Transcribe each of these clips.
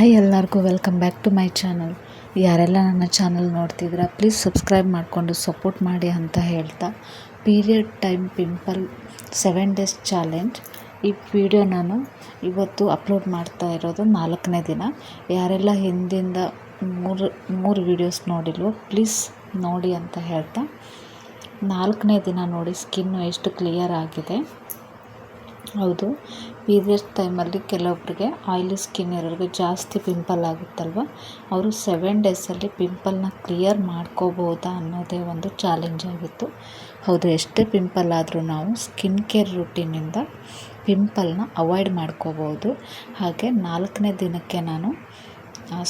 Hi ಎಲ್ಲರಿಗೂ welcome back to my channel ಯಾರೆಲ್ಲ ನನ್ನ ಚಾನಲ್ ನೋಡ್ತಿದ್ದೀರಾ ಪ್ಲೀಸ್ ಸಬ್ಸ್ಕ್ರೈಬ್ ಮಾಡಿಕೊಂಡು ಸಪೋರ್ಟ್ ಮಾಡಿ ಅಂತ ಹೇಳ್ತಾ. Period time pimple seven days challenge ಈ ವಿಡಿಯೋ ನಾನು ಇವತ್ತು ಅಪ್ಲೋಡ್ ಮಾಡ್ತಾ ಇರೋದು ನಾಲ್ಕನೇ ದಿನ. ಯಾರೆಲ್ಲ ಹಿಂದಿಂದ ಮೂರು ಮೂರು ವೀಡಿಯೋಸ್ ನೋಡಿಲ್ವೋ ಪ್ಲೀಸ್ ನೋಡಿ ಅಂತ ಹೇಳ್ತಾ. ನಾಲ್ಕನೇ ದಿನ ನೋಡಿ ಸ್ಕಿನ್ನು ಎಷ್ಟು ಕ್ಲಿಯರ್ ಆಗಿದೆ. ಹೌದು. ಪೀರಿಯಡ್ಸ್ ಟೈಮಲ್ಲಿ ಕೆಲವೊಬ್ಬರಿಗೆ ಆಯ್ಲಿ ಸ್ಕಿನ್ ಇರೋರಿಗೆ ಜಾಸ್ತಿ ಪಿಂಪಲ್ ಆಗುತ್ತಲ್ವ? ಅವರು ಸೆವೆನ್ ಡೇಸಲ್ಲಿ ಪಿಂಪಲ್ನ ಕ್ಲಿಯರ್ ಮಾಡ್ಕೋಬೋದಾ ಅನ್ನೋದೇ ಒಂದು ಚಾಲೆಂಜ್ ಆಗಿತ್ತು. ಹೌದು, ಎಷ್ಟೇ ಪಿಂಪಲ್ ಆದರೂ ನಾವು ಸ್ಕಿನ್ ಕೇರ್ ರುಟೀನಿಂದ ಪಿಂಪಲ್ನ ಅವಾಯ್ಡ್ ಮಾಡ್ಕೋಬೋದು. ಹಾಗೆ ನಾಲ್ಕನೇ ದಿನಕ್ಕೆ ನಾನು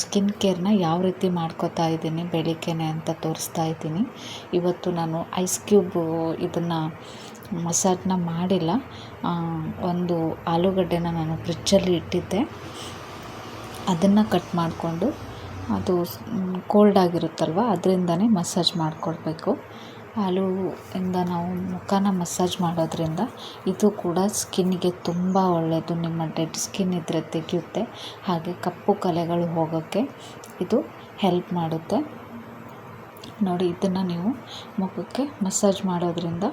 ಸ್ಕಿನ್ ಕೇರ್ನ ಯಾವ ರೀತಿ ಮಾಡ್ಕೋತಾ ಇದ್ದೀನಿ, ಬೆಳಿಗ್ಗೆನೆ ಅಂತ ತೋರಿಸ್ತಾ ಇದ್ದೀನಿ. ಇವತ್ತು ನಾನು ಐಸ್ ಕ್ಯೂಬ್ ಇದನ್ನು ಮಸಾಜ್ನ ಮಾಡಿಲ್ಲ. ಒಂದು ಆಲೂಗಡ್ಡೆನ ನಾನು ಫ್ರಿಜ್ಜಲ್ಲಿ ಇಟ್ಟಿದ್ದೆ. ಅದನ್ನು ಕಟ್ ಮಾಡಿಕೊಂಡು ಅದು ಕೋಲ್ಡ್ ಆಗಿರುತ್ತಲ್ವ, ಅದರಿಂದನೇ ಮಸಾಜ್ ಮಾಡಿಕೊಡ್ಬೇಕು ಆಲೂ ಇಂದ ನಾವು ಮುಖನ ಮಸಾಜ್ ಮಾಡೋದ್ರಿಂದ ಇದು ಕೂಡ ಸ್ಕಿನ್ನಿಗೆ ತುಂಬ ಒಳ್ಳೆಯದು ನಿಮ್ಮ ಡೆಡ್ ಸ್ಕಿನ್ ಇದ್ದರೆ ತೆಗೆಯುತ್ತೆ. ಹಾಗೆ ಕಪ್ಪು ಕಲೆಗಳು ಹೋಗೋಕ್ಕೆ ಇದು ಹೆಲ್ಪ್ ಮಾಡುತ್ತೆ. ನೋಡಿ, ಇದನ್ನು ನೀವು ಮುಖಕ್ಕೆ ಮಸಾಜ್ ಮಾಡೋದ್ರಿಂದ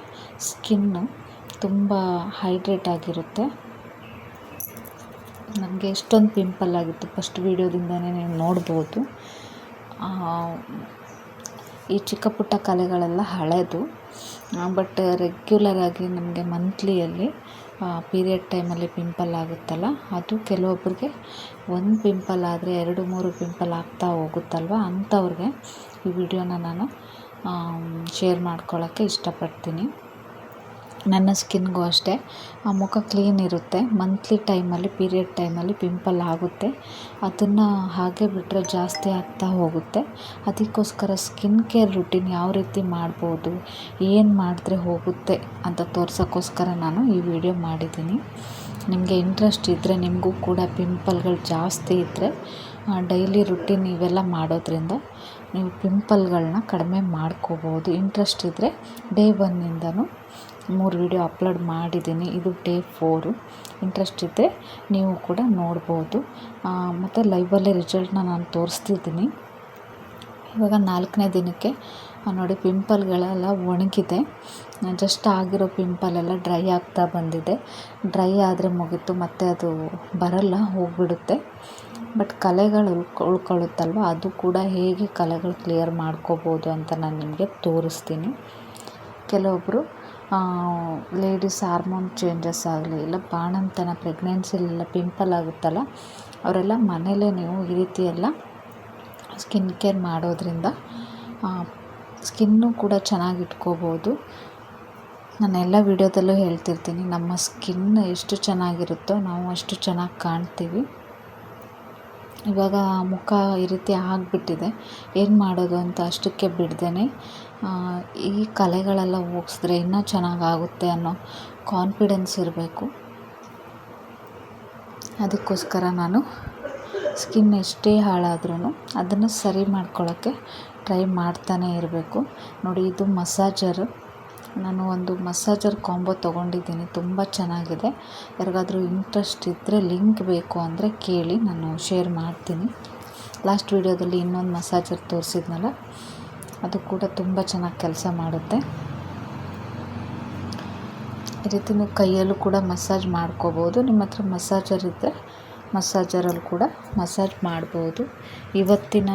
ಸ್ಕಿನ್ನು ತುಂಬ ಹೈಡ್ರೇಟ್ ಆಗಿರುತ್ತೆ. ನನಗೆ ಎಷ್ಟೊಂದು ಪಿಂಪಲ್ ಆಗಿತ್ತು ಫಸ್ಟ್ ವೀಡಿಯೋದಿಂದನೇ ನೀವು ನೋಡ್ಬೋದು. ಈ ಚಿಕ್ಕ ಪುಟ್ಟ ಕಲೆಗಳೆಲ್ಲ ಹಳೆಯದು ಬಟ್ ರೆಗ್ಯುಲರಾಗಿ ನಮಗೆ ಮಂತ್ಲಿಯಲ್ಲಿ ಪೀರಿಯಡ್ ಟೈಮಲ್ಲಿ ಪಿಂಪಲ್ ಆಗುತ್ತಲ್ಲ? ಅದು ಕೆಲವೊಬ್ಬರಿಗೆ ಒಂದು ಪಿಂಪಲ್ ಆದರೆ ಎರಡು, ಮೂರು ಪಿಂಪಲ್ ಆಗ್ತಾ ಹೋಗುತ್ತಲ್ವ? ಅಂಥವ್ರಿಗೆ ಈ ವಿಡಿಯೋನ ನಾನು ಶೇರ್ ಮಾಡ್ಕೊಳ್ಳೋಕ್ಕೆ ಇಷ್ಟಪಡ್ತೀನಿ. ನನ್ನ ಸ್ಕಿನ್ಗೂ ಅಷ್ಟೇ. ಆ ಮುಖ ಕ್ಲೀನ್ ಇರುತ್ತೆ. ಮಂತ್ಲಿ ಟೈಮಲ್ಲಿ, ಪೀರಿಯಡ್ ಟೈಮಲ್ಲಿ ಪಿಂಪಲ್ ಆಗುತ್ತೆ. ಅದನ್ನು ಹಾಗೆ ಬಿಟ್ಟರೆ ಜಾಸ್ತಿ ಆಗ್ತಾ ಹೋಗುತ್ತೆ. ಅದಕ್ಕೋಸ್ಕರ ಸ್ಕಿನ್ ಕೇರ್ ರುಟೀನ್ ಯಾವ ರೀತಿ ಮಾಡ್ಬೋದು, ಏನು ಮಾಡಿದ್ರೆ ಹೋಗುತ್ತೆ ಅಂತ ತೋರ್ಸೋಕ್ಕೋಸ್ಕರ ನಾನು ಈ ವಿಡಿಯೋ ಮಾಡಿದ್ದೀನಿ. ನಿಮಗೆ ಇಂಟ್ರೆಸ್ಟ್ ಇದ್ದರೆ ನಿಮಗೂ ಕೂಡ ಪಿಂಪಲ್ಗಳು ಜಾಸ್ತಿ ಇದ್ದರೆ ಡೈಲಿ ರುಟೀನ್ ಇವೆಲ್ಲ ಮಾಡೋದ್ರಿಂದ ನೀವು ಪಿಂಪಲ್ಗಳನ್ನ ಕಡಿಮೆ ಮಾಡ್ಕೋಬೋದು. ಇಂಟ್ರೆಸ್ಟ್ ಇದ್ದರೆ ಡೇ ಒನ್ನಿಂದನೂ ಮೂರು ವೀಡಿಯೋ ಅಪ್ಲೋಡ್ ಮಾಡಿದ್ದೀನಿ. ಇದು ಡೇ ಫೋರು ಇಂಟ್ರೆಸ್ಟ್ ಇದ್ದರೆ ನೀವು ಕೂಡ ನೋಡ್ಬೋದು. ಮತ್ತು ಲೈವಲ್ಲೇ ರಿಸಲ್ಟ್ನ ನಾನು ತೋರಿಸ್ತಿದ್ದೀನಿ. ಇವಾಗ ನಾಲ್ಕನೇ ದಿನಕ್ಕೆ ನೋಡಿ ಪಿಂಪಲ್ಗಳೆಲ್ಲ ಒಣಗಿದೆ. ಜಸ್ಟ್ ಆಗಿರೋ ಪಿಂಪಲೆಲ್ಲ ಡ್ರೈ ಆಗ್ತಾ ಬಂದಿದೆ. ಡ್ರೈ ಆದರೆ ಮುಗೀತು, ಮತ್ತು ಅದು ಬರಲ್ಲ, ಹೋಗಿಬಿಡುತ್ತೆ. ಬಟ್ ಕಲೆಗಳು ಉಳ್ಕೊ ಉಳ್ಕೊಳ್ಳುತ್ತಲ್ವ, ಅದು ಕೂಡ ಹೇಗೆ ಕಲೆಗಳು ಕ್ಲಿಯರ್ ಮಾಡ್ಕೋಬೋದು ಅಂತ ನಾನು ನಿಮಗೆ ತೋರಿಸ್ತೀನಿ. ಕೆಲವೊಬ್ಬರು ಲೇಡೀಸ್ ಹಾರ್ಮೋನ್ ಚೇಂಜಸ್ ಆಗಲಿ, ಇಲ್ಲ ಬಾಣಂತನ ಪ್ರೆಗ್ನೆನ್ಸಿಲೆಲ್ಲ ಪಿಂಪಲ್ ಆಗುತ್ತಲ್ಲ, ಅವರೆಲ್ಲ ಮನೇಲೇ ನೀವು ಈ ರೀತಿ ಎಲ್ಲ ಸ್ಕಿನ್ ಕೇರ್ ಮಾಡೋದ್ರಿಂದ ಸ್ಕಿನ್ನು ಕೂಡ ಚೆನ್ನಾಗಿ ಇಟ್ಕೋಬೋದು. ನಾನು ಎಲ್ಲ ವಿಡಿಯೋದಲ್ಲೂ ಹೇಳ್ತಿರ್ತೀನಿ, ನಮ್ಮ ಸ್ಕಿನ್ ಎಷ್ಟು ಚೆನ್ನಾಗಿರುತ್ತೋ ನಾವು ಅಷ್ಟು ಚೆನ್ನಾಗಿ ಕಾಣ್ತೀವಿ. ಇವಾಗ ಮುಖ ಈ ರೀತಿ ಆಗಿಬಿಟ್ಟಿದೆ. ಏನು ಮಾಡೋದು ಅಂತ ಅಷ್ಟಕ್ಕೆ ಬಿಡ್ದೇ ಈ ಕಲೆಗಳೆಲ್ಲ ಹೋಗ್ಸಿದ್ರೆ ಇನ್ನೂ ಚೆನ್ನಾಗಾಗುತ್ತೆ ಅನ್ನೋ ಕಾನ್ಫಿಡೆನ್ಸ್ ಇರಬೇಕು. ಅದಕ್ಕೋಸ್ಕರ ನಾನು ಸ್ಕಿನ್ ಎಷ್ಟೇ ಹಾಳಾದ್ರೂ ಅದನ್ನು ಸರಿ ಮಾಡ್ಕೊಳ್ಳೋಕ್ಕೆ ಟ್ರೈ ಮಾಡ್ತಾನೇ ಇರಬೇಕು. ನೋಡಿ, ಇದು ಮಸಾಜರ್ ನಾನು ಒಂದು ಮಸಾಜರ್ ಕಾಂಬೋ ತೊಗೊಂಡಿದ್ದೀನಿ. ತುಂಬ ಚೆನ್ನಾಗಿದೆ. ಯಾರಿಗಾದರೂ ಇಂಟ್ರೆಸ್ಟ್ ಇದ್ದರೆ ಲಿಂಕ್ ಬೇಕು ಅಂದರೆ ಕೇಳಿ, ನಾನು ಶೇರ್ ಮಾಡ್ತೀನಿ. ಲಾಸ್ಟ್ ವೀಡಿಯೋದಲ್ಲಿ ಇನ್ನೊಂದು ಮಸಾಜರ್ ತೋರಿಸಿದ್ನಲ್ಲ, ಅದು ಕೂಡ ತುಂಬ ಚೆನ್ನಾಗಿ ಕೆಲಸ ಮಾಡುತ್ತೆ. ಈ ರೀತಿ ನೀವು ಕೈಯಲ್ಲೂ ಕೂಡ ಮಸಾಜ್ ಮಾಡ್ಕೋಬೋದು. ನಿಮ್ಮ ಹತ್ರ ಮಸಾಜರ್ ಇದ್ದರೆ ಮಸಾಜರಲ್ಲಿ ಕೂಡ ಮಸಾಜ್ ಮಾಡ್ಬೋದು. ಇವತ್ತಿನ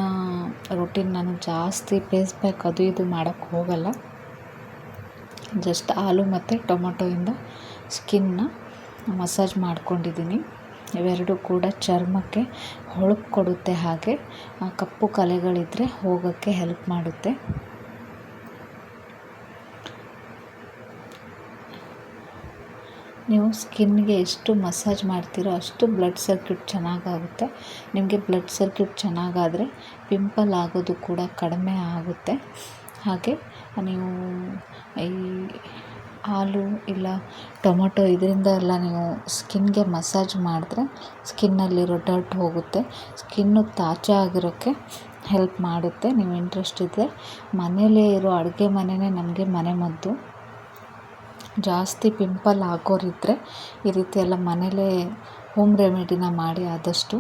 ರೊಟೀನ್ ನಾನು ಜಾಸ್ತಿ ಫೇಸ್ ಪ್ಯಾಕ್ ಅದು ಇದು ಮಾಡೋಕ್ಕೆ ಹೋಗಲ್ಲ. ಜಸ್ಟ್ ಹಾಲು ಮತ್ತು ಟೊಮೊಟೊಯಿಂದ ಸ್ಕಿನ್ನ ಮಸಾಜ್ ಮಾಡ್ಕೊಂಡಿದ್ದೀನಿ. ಇವೆರಡೂ ಕೂಡ ಚರ್ಮಕ್ಕೆ ಹೊಳಪು ಕೊಡುತ್ತೆ ಹಾಗೆ ಕಪ್ಪು ಕಲೆಗಳಿದ್ದರೆ ಹೋಗೋಕ್ಕೆ ಹೆಲ್ಪ್ ಮಾಡುತ್ತೆ. ನೀವು ಸ್ಕಿನ್ಗೆ ಎಷ್ಟು ಮಸಾಜ್ ಮಾಡ್ತೀರೋ ಅಷ್ಟು ಬ್ಲಡ್ ಸರ್ಕ್ಯೂಟ್ ಚೆನ್ನಾಗಾಗುತ್ತೆ. ನಿಮಗೆ ಬ್ಲಡ್ ಸರ್ಕ್ಯೂಟ್ ಚೆನ್ನಾಗಾದರೆ ಪಿಂಪಲ್ ಆಗೋದು ಕೂಡ ಕಡಿಮೆ ಆಗುತ್ತೆ. ಹಾಗೆ ನೀವು ಈ ಹಾಲು ಇಲ್ಲ ಟೊಮೊಟೊ ಇದರಿಂದ ಎಲ್ಲ ನೀವು ಸ್ಕಿನ್ಗೆ ಮಸಾಜ್ ಮಾಡಿದ್ರೆ ಸ್ಕಿನ್ನಲ್ಲಿರೋ ಡರ್ಟ್ ಹೋಗುತ್ತೆ. ಸ್ಕಿನ್ನು ತಾಜಾ ಆಗಿರೋಕ್ಕೆ ಹೆಲ್ಪ್ ಮಾಡುತ್ತೆ. ನೀವು ಇಂಟ್ರೆಸ್ಟ್ ಇದ್ದರೆ ಮನೆಯಲ್ಲೇ ಇರೋ ಅಡುಗೆ ಮನೆಯೇ ನಮಗೆ ಮನೆ ಮದ್ದು. ಜಾಸ್ತಿ ಪಿಂಪಲ್ ಆಗೋರಿದ್ದರೆ ಈ ರೀತಿ ಎಲ್ಲ ಮನೆಯಲ್ಲೇ ಹೋಮ್ ರೆಮಿಡಿನ ಮಾಡಿ ಆದಷ್ಟು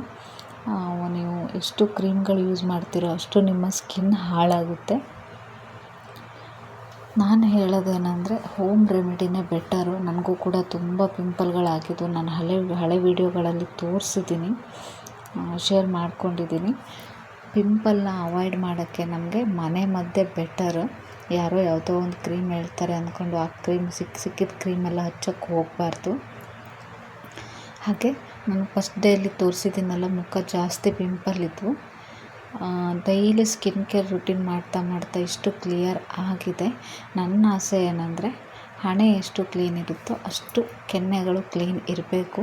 ನೀವು ಎಷ್ಟು ಕ್ರೀಮ್ಗಳು ಯೂಸ್ ಮಾಡ್ತೀರೋ ಅಷ್ಟು ನಿಮ್ಮ ಸ್ಕಿನ್ ಹಾಳಾಗುತ್ತೆ. ನಾನು ಹೇಳೋದೇನೆಂದರೆ ಹೋಮ್ ರೆಮಿಡಿನೇ ಬೆಟರು ನನಗೂ ಕೂಡ ತುಂಬ ಪಿಂಪಲ್ಗಳಾಗಿದ್ದು ನಾನು ಹಳೆ ಹಳೆ ವೀಡಿಯೋಗಳಲ್ಲಿ ತೋರಿಸಿದ್ದೀನಿ ಶೇರ್ ಮಾಡ್ಕೊಂಡಿದ್ದೀನಿ. ಪಿಂಪಲ್ನ ಅವಾಯ್ಡ್ ಮಾಡೋಕ್ಕೆ ನಮಗೆ ಮನೆ ಮಧ್ಯೆ ಬೆಟರು ಯಾರೋ ಯಾವುದೋ ಒಂದು ಕ್ರೀಮ್ ಹೇಳ್ತಾರೆ ಅಂದ್ಕೊಂಡು ಆ ಕ್ರೀಮ್ ಸಿಕ್ಕ ಸಿಕ್ಕಿದ ಕ್ರೀಮೆಲ್ಲ ಹಚ್ಚೋಕ್ಕೆ ಹೋಗಬಾರ್ದು. ಹಾಗೆ, ನಾನು ಫಸ್ಟ್ ಡೇಯಲ್ಲಿ ತೋರಿಸಿದ್ದೀನಲ್ಲ, ಮುಖ ಜಾಸ್ತಿ ಪಿಂಪಲ್ ಇದ್ವು ಡೈಲಿ ಸ್ಕಿನ್ ಕೇರ್ ರುಟೀನ್ ಮಾಡ್ತಾ ಮಾಡ್ತಾ ಇಷ್ಟು ಕ್ಲಿಯರ್ ಆಗಿದೆ. ನನ್ನ ಆಸೆ ಏನಂದರೆ, ಹಣೆ ಎಷ್ಟು ಕ್ಲೀನ್ ಇರುತ್ತೋ ಅಷ್ಟು ಕೆನ್ನೆಗಳು ಕ್ಲೀನ್ ಇರಬೇಕು.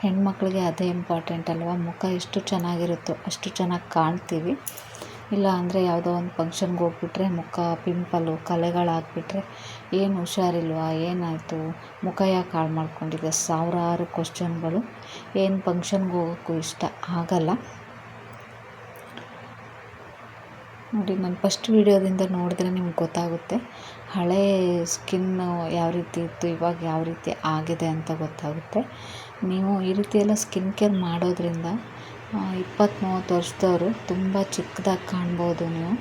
ಹೆಣ್ಮಕ್ಳಿಗೆ ಅದೇ ಇಂಪಾರ್ಟೆಂಟ್ ಅಲ್ವಾ? ಮುಖ ಎಷ್ಟು ಚೆನ್ನಾಗಿರುತ್ತೋ ಅಷ್ಟು ಚೆನ್ನಾಗಿ ಕಾಣ್ತೀವಿ. ಇಲ್ಲ ಅಂದರೆ ಯಾವುದೋ ಒಂದು ಫಂಕ್ಷನ್ಗೆ ಹೋಗ್ಬಿಟ್ರೆ ಮುಖ, ಪಿಂಪಲು ಕಲೆಗಳಾಗ್ಬಿಟ್ರೆ ಏನು ಹುಷಾರಿಲ್ವಾ? ಏನಾಯಿತು? ಮುಖ ಯಾಕೆ ಹಾಳು ಮಾಡ್ಕೊಂಡಿದೆ? ಸಾವಿರಾರು ಕ್ವಶನ್ಗಳು ಏನು ಫಂಕ್ಷನ್ಗೆ ಹೋಗೋಕ್ಕೂ ಇಷ್ಟ ಆಗಲ್ಲ. ನೋಡಿ, ನಾನು ಫಸ್ಟ್ ವೀಡಿಯೋದಿಂದ ನೋಡಿದ್ರೆ ನಿಮ್ಗೆ ಗೊತ್ತಾಗುತ್ತೆ. ಹಳೆ ಸ್ಕಿನ್ನು ಯಾವ ರೀತಿ ಇತ್ತು, ಇವಾಗ ಯಾವ ರೀತಿ ಆಗಿದೆ ಅಂತ ಗೊತ್ತಾಗುತ್ತೆ. ನೀವು ಈ ರೀತಿ ಎಲ್ಲ ಸ್ಕಿನ್ ಕೇರ್ ಮಾಡೋದ್ರಿಂದ ಇಪ್ಪತ್ತು ಮೂವತ್ತು ವರ್ಷದವರು ತುಂಬ ಚಿಕ್ಕದಾಗಿ ಕಾಣ್ಬೋದು ನೀವು.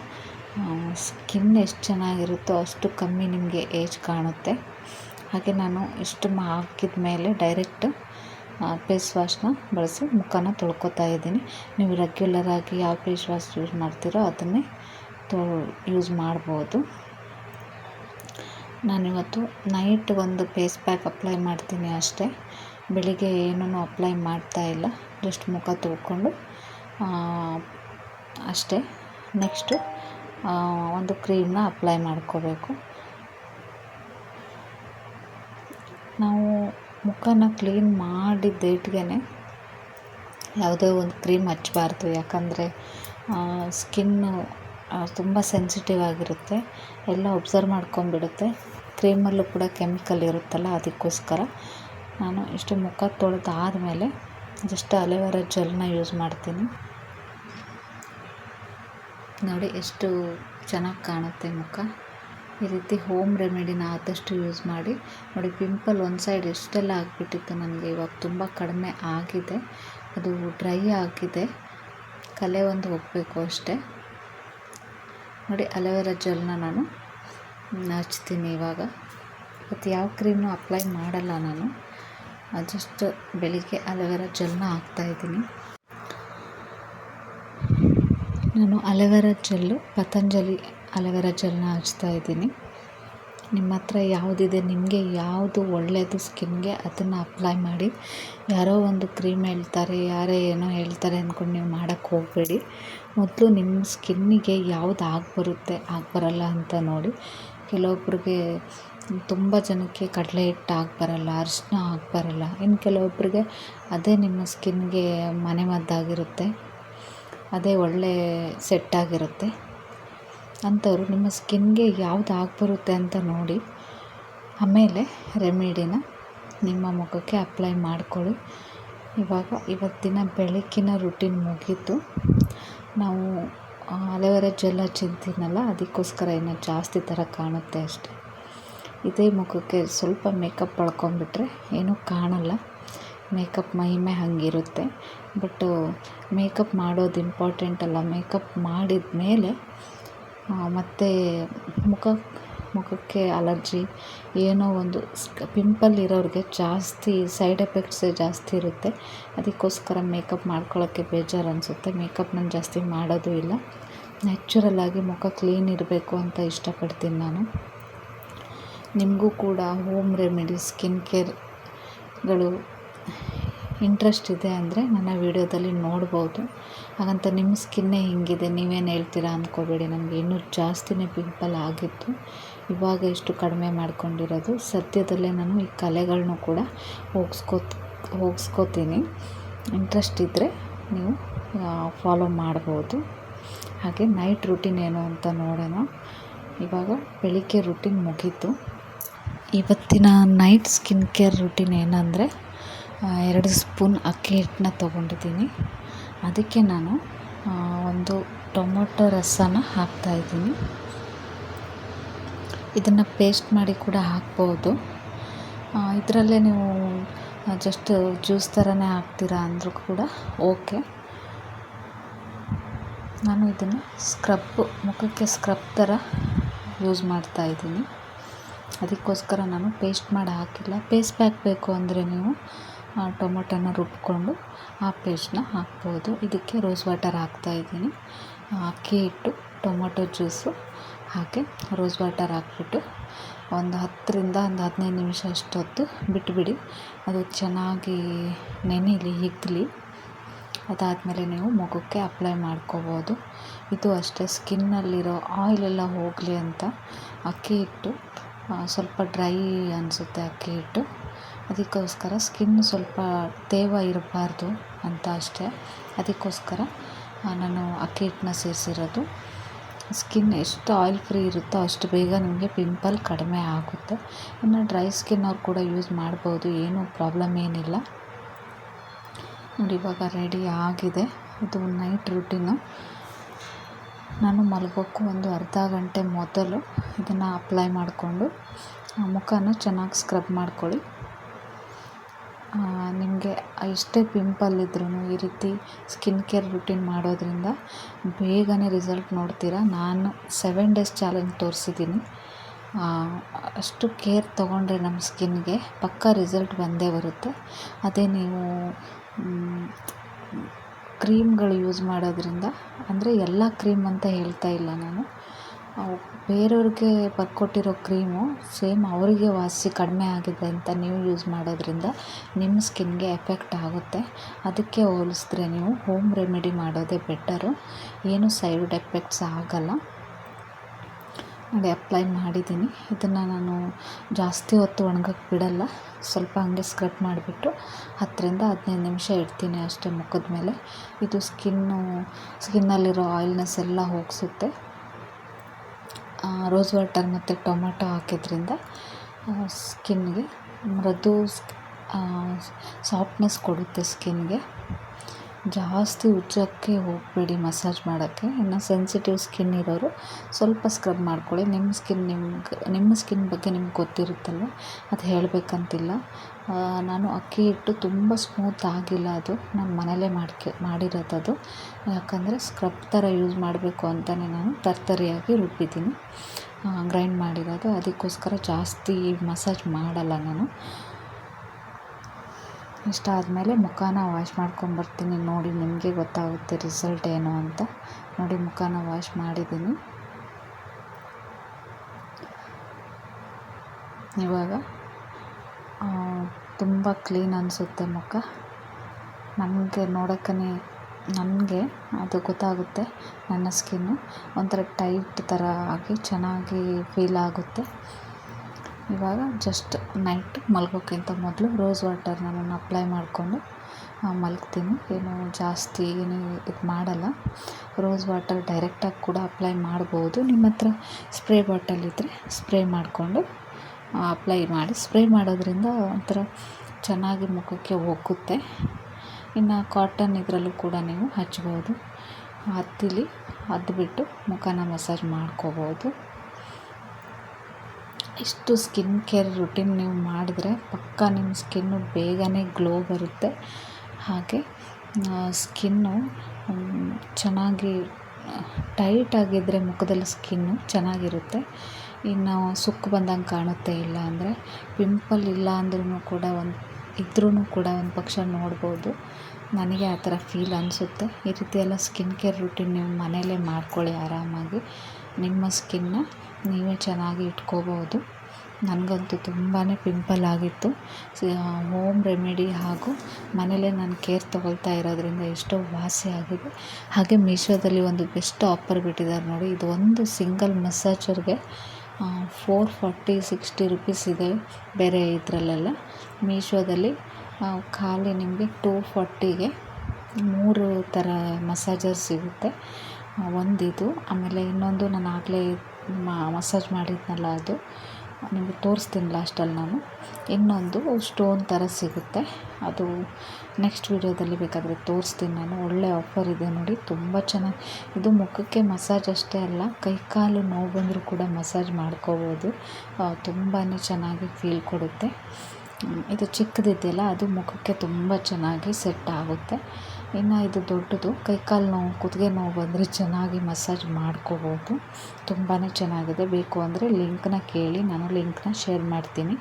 ಸ್ಕಿನ್ ಎಷ್ಟು ಚೆನ್ನಾಗಿರುತ್ತೋ ಅಷ್ಟು ಕಮ್ಮಿ ನಿಮಗೆ ಏಜ್ ಕಾಣುತ್ತೆ. ಹಾಗೆ ನಾನು ಇಷ್ಟು ಹಾಕಿದ ಮೇಲೆ ಡೈರೆಕ್ಟ್ ಫೇಸ್ ವಾಶ್ನ ಬಳಸಿ ಮುಖನ ತೊಳ್ಕೊತಾ ಇದ್ದೀನಿ. ನೀವು ರೆಗ್ಯುಲರಾಗಿ ಯಾವ ಫೇಸ್ ವಾಶ್ ಯೂಸ್ ಮಾಡ್ತೀರೋ ಅದನ್ನೇ ತೊ ಯೂಸ್ ಮಾಡ್ಬೋದು. ನಾನಿವತ್ತು ನೈಟ್ ಒಂದು ಫೇಸ್ ಪ್ಯಾಕ್ ಅಪ್ಲೈ ಮಾಡ್ತೀನಿ ಅಷ್ಟೇ. ಬೆಳಿಗ್ಗೆ ಏನೂ ಅಪ್ಲೈ ಮಾಡ್ತಾ ಇಲ್ಲ. ಜಸ್ಟ್ ಮುಖ ತೊಳ್ಕೊಂಡು ಅಷ್ಟೇ. ನೆಕ್ಸ್ಟು ಒಂದು ಕ್ರೀಮ್ನ ಅಪ್ಲೈ ಮಾಡ್ಕೋಬೇಕು. ನಾವು ಮುಖನ ಕ್ಲೀನ್ ಮಾಡಿದ ಡೇಟ್ಗೆ ಯಾವುದೇ ಒಂದು ಕ್ರೀಮ್ ಹಚ್ಚಬಾರ್ದು ಯಾಕಂದರೆ ಸ್ಕಿನ್ನು ತುಂಬ ಸೆನ್ಸಿಟಿವ್ ಆಗಿರುತ್ತೆ. ಎಲ್ಲ ಒಬ್ಸರ್ವ್ ಮಾಡ್ಕೊಂಬಿಡುತ್ತೆ ಕ್ರೀಮಲ್ಲೂ ಕೂಡ ಕೆಮಿಕಲ್ ಇರುತ್ತಲ್ಲ, ಅದಕ್ಕೋಸ್ಕರ. ನಾನು ಇಷ್ಟು ಮುಖ ತೊಳೆದಾದಮೇಲೆ ಜಸ್ಟ್ ಅಲೆವೆರಾ ಜೆಲ್ನ ಯೂಸ್ ಮಾಡ್ತೀನಿ. ನೋಡಿ ಎಷ್ಟು ಚೆನ್ನಾಗಿ ಕಾಣುತ್ತೆ ಮುಖ. ಈ ರೀತಿ ಹೋಮ್ ರೆಮಿಡಿನ ಆದಷ್ಟು ಯೂಸ್ ಮಾಡಿ. ನೋಡಿ ಪಿಂಪಲ್ ಒಂದು ಸೈಡ್ ಎಷ್ಟೆಲ್ಲ ಆಗಿಬಿಟ್ಟಿತ್ತು ನನಗೆ ಇವಾಗ ತುಂಬ ಕಡಿಮೆ ಆಗಿದೆ. ಅದು ಡ್ರೈ ಆಗಿದೆ. ಕಲೆ ಒಂದು ಹೋಗಬೇಕು ಅಷ್ಟೇ. ನೋಡಿ ಅಲೋವೆರಾ ಜೆಲ್ನ ನಾನು ಹಚ್ತೀನಿ ಇವಾಗ. ಮತ್ತು ಯಾವ ಕ್ರೀಮ್ನು ಅಪ್ಲೈ ಮಾಡಲ್ಲ ನಾನು. ಜಸ್ಟ್ ಬೆಳಿಗ್ಗೆ ಅಲೋವೆರಾ ಜೆಲ್ನ ಹಾಕ್ತಾಯಿದ್ದೀನಿ ನಾನು aloe vera gel, Patanjali aloe vera ಜೆಲ್ನ ಹಚ್ತಾ ಇದ್ದೀನಿ. ನಿಮ್ಮ ಹತ್ರ ಯಾವುದಿದೆ, ನಿಮಗೆ ಯಾವುದು ಒಳ್ಳೆಯದು ಸ್ಕಿನ್ಗೆ ಅದನ್ನು ಅಪ್ಲೈ ಮಾಡಿ. ಯಾರೋ ಒಂದು ಕ್ರೀಮ್ ಹೇಳ್ತಾರೆ, ಯಾರೇ ಏನೋ ಹೇಳ್ತಾರೆ ಅಂದ್ಕೊಂಡು ನೀವು ಮಾಡೋಕ್ಕೆ ಹೋಗಬೇಡಿ. ಮೊದಲು ನಿಮ್ಮ ಸ್ಕಿನ್ನಿಗೆ ಯಾವ್ದು ಆಗಿ ಬರುತ್ತೆ ಅಂತ ನೋಡಿ. ಕೆಲವೊಬ್ರಿಗೆ ತುಂಬ ಜನಕ್ಕೆ ಕಡಲೆ ಹಿಟ್ಟು ಆಗಿ ಬರಲ್ಲ ಅರಿಶಿನ ಇನ್ನು ಕೆಲವೊಬ್ಬರಿಗೆ ಅದೇ ನಿಮ್ಮ ಸ್ಕಿನ್ಗೆ ಮನೆಮದ್ದಾಗಿರುತ್ತೆ ಅದೇ ಒಳ್ಳೆ ಸೆಟ್ ಆಗಿರುತ್ತೆ. ಅಂಥವ್ರು ನಿಮ್ಮ ಸ್ಕಿನ್ಗೆ ಯಾವ್ದು ಆಗ್ಬರುತ್ತೆ ಅಂತ ನೋಡಿ ಆಮೇಲೆ ರೆಮಿಡಿನ ನಿಮ್ಮ ಮುಖಕ್ಕೆ ಅಪ್ಲೈ ಮಾಡಿಕೊಳ್ಳಿ. ಇವಾಗ ಇವತ್ತಿನ ಬೆಳಕಿನ ರುಟೀನ್ ಮುಗೀತು. ನಾವು ಅಲೋವೆರಾ ಜೆಲ್ ಹಚ್ಚಿದ್ದೀನಲ್ಲ, ಅದಕ್ಕೋಸ್ಕರ ಏನೋ ಜಾಸ್ತಿ ಥರ ಕಾಣುತ್ತೆ ಅಷ್ಟೆ. ಇದೇ ಮುಖಕ್ಕೆ ಸ್ವಲ್ಪ ಮೇಕಪ್ ಪಡ್ಕೊಂಡ್ಬಿಟ್ರೆ ಏನೂ ಕಾಣಲ್ಲ. ಮೇಕಪ್ ಮಹಿಮೆ ಹಾಗಿರುತ್ತೆ. ಬಟ್ಟು ಮೇಕಪ್ ಮಾಡೋದು ಇಂಪಾರ್ಟೆಂಟ್ ಅಲ್ಲ. ಮೇಕಪ್ ಮಾಡಿದ ಮೇಲೆ ಮತ್ತು ಮುಖ, ಮುಖಕ್ಕೆ ಅಲರ್ಜಿ, ಏನೋ ಒಂದು ಪಿಂಪಲ್ ಇರೋರಿಗೆ ಜಾಸ್ತಿ ಸೈಡ್ ಎಫೆಕ್ಟ್ಸೇ ಜಾಸ್ತಿ ಇರುತ್ತೆ. ಅದಕ್ಕೋಸ್ಕರ ಮೇಕಪ್ ಮಾಡ್ಕೊಳ್ಳೋಕ್ಕೆ ಬೇಜಾರು ಅನಿಸುತ್ತೆ ಮೇಕಪ್ ನಾನು ಜಾಸ್ತಿ ಮಾಡೋದು ಇಲ್ಲ. ನ್ಯಾಚುರಲ್ಲಾಗಿ ಮುಖ ಕ್ಲೀನ್ ಇರಬೇಕು ಅಂತ ಇಷ್ಟಪಡ್ತೀನಿ ನಾನು. ನಿಮಗೂ ಕೂಡ ಹೋಮ್ ರೆಮಿಡಿ ಸ್ಕಿನ್ ಕೇರ್ಗಳು ಇಂಟ್ರೆಸ್ಟ್ ಇದೆ ಅಂದರೆ ನನ್ನ ವೀಡಿಯೋದಲ್ಲಿ ನೋಡ್ಬೋದು. ಹಾಗಂತ ನಿಮ್ಮ ಸ್ಕಿನ್ನೇ ಹಿಂಗಿದೆ, ನೀವೇನು ಹೇಳ್ತೀರಾ ಅಂದ್ಕೋಬೇಡಿ ನನಗೆ ಇನ್ನೂ ಜಾಸ್ತಿನೇ ಪಿಂಪಲ್ ಆಗಿತ್ತು ಇವಾಗ ಇಷ್ಟು ಕಡಿಮೆ ಮಾಡ್ಕೊಂಡಿರೋದು. ಸದ್ಯದಲ್ಲೇ ನಾನು ಈ ಕಲೆಗಳನ್ನು ಕೂಡ ಹೋಗ್ಸ್ಕೋ ಹೋಗ್ಸ್ಕೋತೀನಿ. ಇಂಟ್ರೆಸ್ಟ್ ಇದ್ದರೆ ನೀವು ಫಾಲೋ ಮಾಡ್ಬೋದು. ಹಾಗೆ ನೈಟ್ ರುಟೀನ್ ಏನು ಅಂತ ನೋಡೋಣ. ಇವಾಗ ಬೆಳಿಗ್ಗೆ ರುಟೀನ್ ಮುಗೀತು. ಇವತ್ತಿನ ನೈಟ್ ಸ್ಕಿನ್ ಕೇರ್ ರುಟೀನ್ ಏನಂದರೆ ಎರಡು ಸ್ಪೂನ್ ಅಕ್ಕಿ ಹಿಟ್ಟನ್ನ ತೊಗೊಂಡಿದ್ದೀನಿ. ಅದಕ್ಕೆ ನಾನು ಒಂದು ಟೊಮೊಟೊ ರಸನ ಹಾಕ್ತಾಯಿದ್ದೀನಿ ಇದನ್ನು ಪೇಸ್ಟ್ ಮಾಡಿ ಕೂಡ ಹಾಕ್ಬೋದು. ಇದರಲ್ಲೇ ನೀವು ಜಸ್ಟ್ ಜ್ಯೂಸ್ ಥರನೇ ಹಾಕ್ತೀರಾ ಅಂದರೂ ಕೂಡ ಓಕೆ ನಾನು ಇದನ್ನು ಸ್ಕ್ರಬ್ ಮುಖಕ್ಕೆ ಸ್ಕ್ರಬ್ ಥರ ಯೂಸ್ ಮಾಡ್ತಾ ಇದ್ದೀನಿ. ಅದಕ್ಕೋಸ್ಕರ ನಾನು ಪೇಸ್ಟ್ ಮಾಡಿ ಹಾಕಿಲ್ಲ. ಪೇಸ್ಟ್ ಪ್ಯಾಕ್ ಬೇಕು ಅಂದರೆ ನೀವು ಟೊಮೊಟೊನ ರುಬ್ಬಿಕೊಂಡು ಆ ಪೇಸ್ಟನ್ನ ಹಾಕ್ಬೋದು. ಇದಕ್ಕೆ ರೋಸ್ ವಾಟರ್ ಹಾಕ್ತಾಯಿದ್ದೀನಿ ಅಕ್ಕಿ ಹಿಟ್ಟು, ಟೊಮೊಟೊ ಜ್ಯೂಸು ಹಾಕಿ ರೋಸ್ ವಾಟರ್ ಹಾಕ್ಬಿಟ್ಟು ಒಂದು ಹತ್ತರಿಂದ ಒಂದು ಹದಿನೈದು ನಿಮಿಷ ಅಷ್ಟೊತ್ತು ಬಿಟ್ಬಿಡಿ. ಅದು ಚೆನ್ನಾಗಿ ನೆನೆಯಲಿ ಹಿಗ್ಲಿ ಅದಾದಮೇಲೆ ನೀವು ಮುಖಕ್ಕೆ ಅಪ್ಲೈ ಮಾಡ್ಕೋಬೋದು. ಇದು ಅಷ್ಟೇ, ಸ್ಕಿನ್ನಲ್ಲಿರೋ ಆಯಿಲೆಲ್ಲ ಹೋಗಲಿ ಅಂತ. ಅಕ್ಕಿ ಹಿಟ್ಟು ಸ್ವಲ್ಪ ಡ್ರೈ ಅನಿಸುತ್ತೆ ಅಕ್ಕಿ ಹಿಟ್ಟು. ಅದಕ್ಕೋಸ್ಕರ ಸ್ಕಿನ್ ಸ್ವಲ್ಪ ತೇವ ಇರಬಾರ್ದು ಅಂತ ಅಷ್ಟೇ. ಅದಕ್ಕೋಸ್ಕರ ನಾನು ಅಕ್ಕಿ ಹಿಟ್ಟನ್ನ ಸೇರಿಸಿರೋದು. ಸ್ಕಿನ್ ಎಷ್ಟು ಆಯಿಲ್ ಫ್ರೀ ಇರುತ್ತೋ ಅಷ್ಟು ಬೇಗ ನಿಮಗೆ ಪಿಂಪಲ್ ಕಡಿಮೆ ಆಗುತ್ತೆ. ಇನ್ನು ಡ್ರೈ ಸ್ಕಿನ್ ಅವ್ರು ಕೂಡ ಯೂಸ್ ಮಾಡ್ಬೋದು, ಏನೂ ಪ್ರಾಬ್ಲಮ್ ಏನಿಲ್ಲ. ನೋಡಿ, ಇವಾಗ ರೆಡಿ ಆಗಿದೆ. ಇದು ನೈಟ್ ರುಟೀನು ನಾನು ಮಲಗೋಕ್ಕೂ ಒಂದು ಅರ್ಧ ಗಂಟೆ ಮೊದಲು ಇದನ್ನು ಅಪ್ಲೈ ಮಾಡಿಕೊಂಡು ಮುಖನ ಚೆನ್ನಾಗಿ ಸ್ಕ್ರಬ್ ಮಾಡ್ಕೊಳ್ಳಿ. ನಿಮಗೆ ಎಷ್ಟೇ ಪಿಂಪಲ್ ಇದ್ರೂ ಈ ರೀತಿ ಸ್ಕಿನ್ ಕೇರ್ ರುಟೀನ್ ಮಾಡೋದ್ರಿಂದ ಬೇಗನೆ ರಿಸಲ್ಟ್ ನೋಡ್ತೀರಾ. ನಾನು ಸೆವೆನ್ ಡೇಸ್ ಚಾಲೆಂಜ್ ತೋರಿಸಿದ್ದೀನಿ. ಅಷ್ಟು ಕೇರ್ ತೊಗೊಂಡ್ರೆ ನಮ್ಮ ಸ್ಕಿನ್ಗೆ ಪಕ್ಕಾ ರಿಸಲ್ಟ್ ಬಂದೇ ಬರುತ್ತೆ. ಅದೇ ನೀವು ಕ್ರೀಮ್ಗಳು ಯೂಸ್ ಮಾಡೋದ್ರಿಂದ, ಅಂದರೆ ಎಲ್ಲ ಕ್ರೀಮ್ ಅಂತ ಹೇಳ್ತಾ ಇಲ್ಲ ನಾನು. ಬೇರೆಯವ್ರಿಗೆ ಬರ್ಕೊಟ್ಟಿರೋ ಕ್ರೀಮು ಸೇಮ್ ಅವರಿಗೆ ವಾಸಿ ಕಡಿಮೆ ಆಗಿದೆ ಅಂತ ನೀವು ಯೂಸ್ ಮಾಡೋದ್ರಿಂದ ನಿಮ್ಮ ಸ್ಕಿನ್ಗೆ ಎಫೆಕ್ಟ್ ಆಗುತ್ತೆ. ಅದಕ್ಕೆ ಹೋಲಿಸಿದ್ರೆ ನೀವು ಹೋಮ್ ರೆಮಿಡಿ ಮಾಡೋದೇ ಬೆಟರು. ಏನು ಸೈಡ್ ಎಫೆಕ್ಟ್ಸ್ ಆಗೋಲ್ಲ. ನೋಡಿ ಅಪ್ಲೈ ಮಾಡಿದ್ದೀನಿ. ಇದನ್ನು ನಾನು ಜಾಸ್ತಿ ಹೊತ್ತು ಒಣಗಕ್ಕೆ ಬಿಡಲ್ಲ. ಸ್ವಲ್ಪ ಹಂಗೆ ಸ್ಕ್ರಬ್ ಮಾಡಿಬಿಟ್ಟು ಹತ್ತರಿಂದ ಹದಿನೈದು ನಿಮಿಷ ಇಡ್ತೀನಿ ಅಷ್ಟೇ ಮುಖದ ಮೇಲೆ. ಇದು ಸ್ಕಿನ್ನು, ಸ್ಕಿನ್ನಲ್ಲಿರೋ ಆಯಿಲ್ನೆಸ್ ಎಲ್ಲ ಹೋಗಿಸುತ್ತೆ. ರೋಸ್ ವಾಟರ್ ಮತ್ತು ಟೊಮೆಟೊ ಹಾಕಿದ್ರಿಂದ ಸ್ಕಿನ್ಗೆ ಮೃದು ಸಾಫ್ಟ್ನೆಸ್ ಕೊಡುತ್ತೆ ಸ್ಕಿನ್ಗೆ ಜಾಸ್ತಿ ಉಜ್ಜೋಕ್ಕೆ ಹೋಗಬೇಡಿ ಮಸಾಜ್ ಮಾಡೋಕ್ಕೆ. ಇನ್ನು ಸೆನ್ಸಿಟಿವ್ ಸ್ಕಿನ್ ಇರೋರು ಸ್ವಲ್ಪ ಸ್ಕ್ರಬ್ ಮಾಡ್ಕೊಳ್ಳಿ. ನಿಮ್ಮ ಸ್ಕಿನ್ ನಿಮ್ಗೆ, ನಿಮ್ಮ ಸ್ಕಿನ್ ಬಗ್ಗೆ ನಿಮ್ಗೆ ಗೊತ್ತಿರುತ್ತಲ್ವ? ಅದು ಹೇಳಬೇಕಂತಿಲ್ಲ. ನಾನು ಅಕ್ಕಿ ಹಿಟ್ಟು ತುಂಬ ಸ್ಮೂತ್ ಆಗಿಲ್ಲ ಅದು. ನಾನು ಮನೆಯಲ್ಲೇ ಮಾಡ್ಕೆ, ಮಾಡಿರೋದದು. ಯಾಕಂದರೆ ಸ್ಕ್ರಬ್ ಥರ ಯೂಸ್ ಮಾಡಬೇಕು ಅಂತಲೇ ನಾನು ತರ್ತರಿಯಾಗಿ ರುಬ್ಬಿದ್ದೀನಿ. ಗ್ರೈಂಡ್ ಮಾಡಿರೋದು. ಅದಕ್ಕೋಸ್ಕರ ಜಾಸ್ತಿ ಮಸಾಜ್ ಮಾಡಲ್ಲ ನಾನು. ಇಷ್ಟ ಆದಮೇಲೆ ಮುಖನ ವಾಶ್ ಮಾಡ್ಕೊಂಡ್ಬರ್ತೀನಿ ನೋಡಿ, ನಿಮಗೆ ಗೊತ್ತಾಗುತ್ತೆ ರಿಸಲ್ಟ್ ಏನು ಅಂತ. ನೋಡಿ, ಮುಖನ ವಾಶ್ ಮಾಡಿದ್ದೀನಿ. ಇವಾಗ ತುಂಬ ಕ್ಲೀನ್ ಅನಿಸುತ್ತೆ ಮುಖ. ನನಗೆ ನೋಡೋಕ್ಕೇ ನನಗೆ ಅದು ಗೊತ್ತಾಗುತ್ತೆ, ನನ್ನ ಸ್ಕಿನ್ನು ಒಂಥರ ಟೈಟ್ ಥರ ಆಗಿ ಚೆನ್ನಾಗಿ ಫೀಲ್ ಆಗುತ್ತೆ. ಇವಾಗ ಜಸ್ಟ್ ನೈಟ್ ಮಲ್ಗೋಕ್ಕಿಂತ ಮೊದಲು ರೋಸ್ ವಾಟರ್ನ ನಾನು ಅಪ್ಲೈ ಮಾಡಿಕೊಂಡು ಮಲಗ್ತೀನಿ. ಏನು ಜಾಸ್ತಿ ಏನು ಇದು ಮಾಡಲ್ಲ. ರೋಸ್ ವಾಟರ್ ಡೈರೆಕ್ಟಾಗಿ ಕೂಡ ಅಪ್ಲೈ ಮಾಡ್ಬೋದು. ನಿಮ್ಮ ಹತ್ರ ಸ್ಪ್ರೇ ಬಾಟಲ್ ಇದ್ದರೆ ಸ್ಪ್ರೇ ಮಾಡಿಕೊಂಡು ಅಪ್ಲೈ ಮಾಡಿ. ಸ್ಪ್ರೇ ಮಾಡೋದ್ರಿಂದ ಒಂಥರ ಚೆನ್ನಾಗಿ ಮುಖಕ್ಕೆ ಹೋಗುತ್ತೆ. ಇನ್ನು ಕಾಟನ್ ಇದರಲ್ಲೂ ಕೂಡ ನೀವು ಹಚ್ಬೋದು. ಹತ್ತಿಲಿ ಅದ್ಬಿಟ್ಟು ಮುಖನ ಮಸಾಜ್ ಮಾಡ್ಕೋಬೋದು. ಇಷ್ಟು ಸ್ಕಿನ್ ಕೇರ್ ರುಟೀನ್ ನೀವು ಮಾಡಿದ್ರೆ ಪಕ್ಕ ನಿಮ್ಮ ಸ್ಕಿನ್ನು ಬೇಗನೆ ಗ್ಲೋ ಬರುತ್ತೆ. ಹಾಗೆ ಸ್ಕಿನ್ನು ಚೆನ್ನಾಗಿ, ಟೈಟ್ ಆಗಿದ್ದರೆ ಮುಖದಲ್ಲಿ ಸ್ಕಿನ್ನು ಚೆನ್ನಾಗಿರುತ್ತೆ. ಇನ್ನು ಸುಕ್ಕು ಬಂದಂಗೆ ಕಾಣುತ್ತೆ ಇಲ್ಲ ಅಂದರೆ ಪಿಂಪಲ್ ಇಲ್ಲ ಅಂದ್ರೂ ಕೂಡ ಒಂದು ಇದ್ರೂ ಕೂಡ ಒಂದು ಪಕ್ಷ ನೋಡ್ಬೋದು. ನನಗೆ ಆ ಥರ ಫೀಲ್ ಅನಿಸುತ್ತೆ. ಈ ರೀತಿ ಎಲ್ಲ ಸ್ಕಿನ್ ಕೇರ್ ರುಟೀನ್ ನೀವು ಮನೆಯಲ್ಲೇ ಮಾಡ್ಕೊಳ್ಳಿ ಆರಾಮಾಗಿ. ನಿಮ್ಮ ಸ್ಕಿನ್ನ ನೀವೇ ಚೆನ್ನಾಗಿ ಇಟ್ಕೋಬೋದು. ನನಗಂತೂ ತುಂಬಾ ಪಿಂಪಲ್ ಆಗಿತ್ತು ಹೋಮ್ ರೆಮಿಡಿ ಹಾಗೂ ಮನೆಯಲ್ಲೇ ನಾನು ಕೇರ್ ತೊಗೊಳ್ತಾ ಇರೋದ್ರಿಂದ ಎಷ್ಟೋ ವಾಸಿ ಆಗಿದೆ. ಹಾಗೆ ಮೀಶೋದಲ್ಲಿ ಒಂದು ಬೆಸ್ಟ್ ಆಫರ್ ಬಿಟ್ಟಿದ್ದಾರೆ ನೋಡಿ. ಇದು ಒಂದು ಸಿಂಗಲ್ ಮಸಾಜರ್ಗೆ ಫೋರ್ ಫಾರ್ಟಿ ಸಿಕ್ಸ್ಟಿ ರುಪೀಸ್ ಇದೆ ಬೇರೆ ಇದರಲ್ಲೆಲ್ಲ. ಮೀಶೋದಲ್ಲಿ ಖಾಲಿ ನಿಮಗೆ ಟೂ ಫಾರ್ಟಿಗೆ ಮೂರು ಥರ ಮಸಾಜರ್ ಸಿಗುತ್ತೆ. ಒಂದಿದು, ಆಮೇಲೆ ಇನ್ನೊಂದು ನಾನು ಆಗಲೇ ಮಸಾಜ್ ಮಾಡಿದ್ನಲ್ಲ ಅದು. ನಿಮಗೆ ತೋರಿಸ್ತೀನಿ ಲಾಸ್ಟಲ್ಲಿ ನಾನು. ಇನ್ನೊಂದು ಸ್ಟೋನ್ ಥರ ಸಿಗುತ್ತೆ. ಅದು ನೆಕ್ಸ್ಟ್ ವೀಡಿಯೋದಲ್ಲಿ ಬೇಕಾದರೆ ತೋರಿಸ್ತೀನಿ ನಾನು. ಒಳ್ಳೆ ಆಫರ್ ಇದೆ ನೋಡಿ. ತುಂಬ ಚೆನ್ನಾಗಿ, ಇದು ಮುಖಕ್ಕೆ ಮಸಾಜ್ ಅಷ್ಟೇ ಅಲ್ಲ, ಕೈ ಕಾಲು ನೋವು ಬಂದರೂ ಕೂಡ ಮಸಾಜ್ ಮಾಡ್ಕೋಬೋದು. ತುಂಬಾ ಚೆನ್ನಾಗಿ ಫೀಲ್ ಕೊಡುತ್ತೆ. ಇದು ಚಿಕ್ಕದಿದೆಯಲ್ಲ, ಅದು ಮುಖಕ್ಕೆ ತುಂಬ ಚೆನ್ನಾಗಿ ಸೆಟ್ ಆಗುತ್ತೆ. ಇನ್ನು ಇದು ದೊಡ್ಡದು. ಕೈಕಾಲು ನೋವು, ಕುತ್ತಿಗೆ ನೋವು ಬಂದರೆ ಚೆನ್ನಾಗಿ ಮಸಾಜ್ ಮಾಡ್ಕೋಬೋದು. ತುಂಬಾ ಚೆನ್ನಾಗಿದೆ. ಬೇಕು ಅಂದರೆ ಲಿಂಕ್ನ ಕೇಳಿ, ನಾನು ಲಿಂಕ್ನ ಶೇರ್ ಮಾಡ್ತೀನಿ.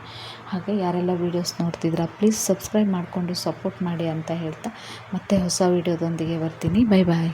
ಹಾಗೆ ಯಾರೆಲ್ಲ ವೀಡಿಯೋಸ್ ನೋಡ್ತಿದ್ದೀರಾ ಪ್ಲೀಸ್ ಸಬ್ಸ್ಕ್ರೈಬ್ ಮಾಡಿಕೊಂಡು ಸಪೋರ್ಟ್ ಮಾಡಿ ಅಂತ ಹೇಳ್ತಾ ಮತ್ತೆ ಹೊಸ ವೀಡಿಯೋದೊಂದಿಗೆ ಬರ್ತೀನಿ. Bye bye